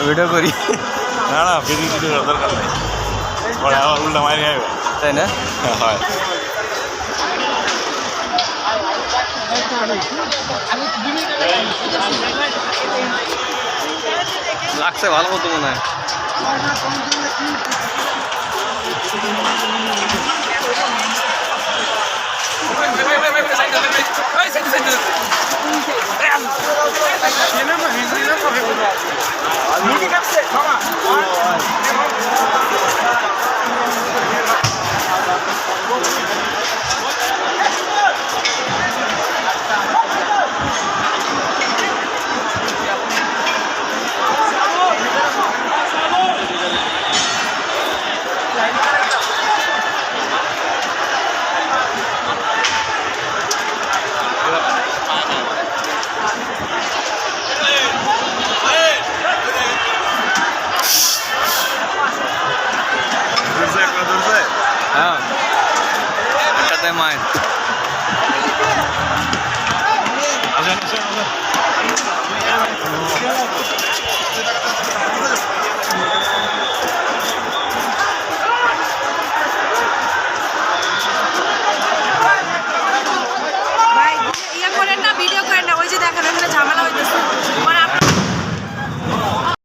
video করি না না ভিডিও করার দরকার নেই পরে আবার উল্টা মারি আইবা তাই না হয় লাগছে ভালো মতো মনে হয় মায়ের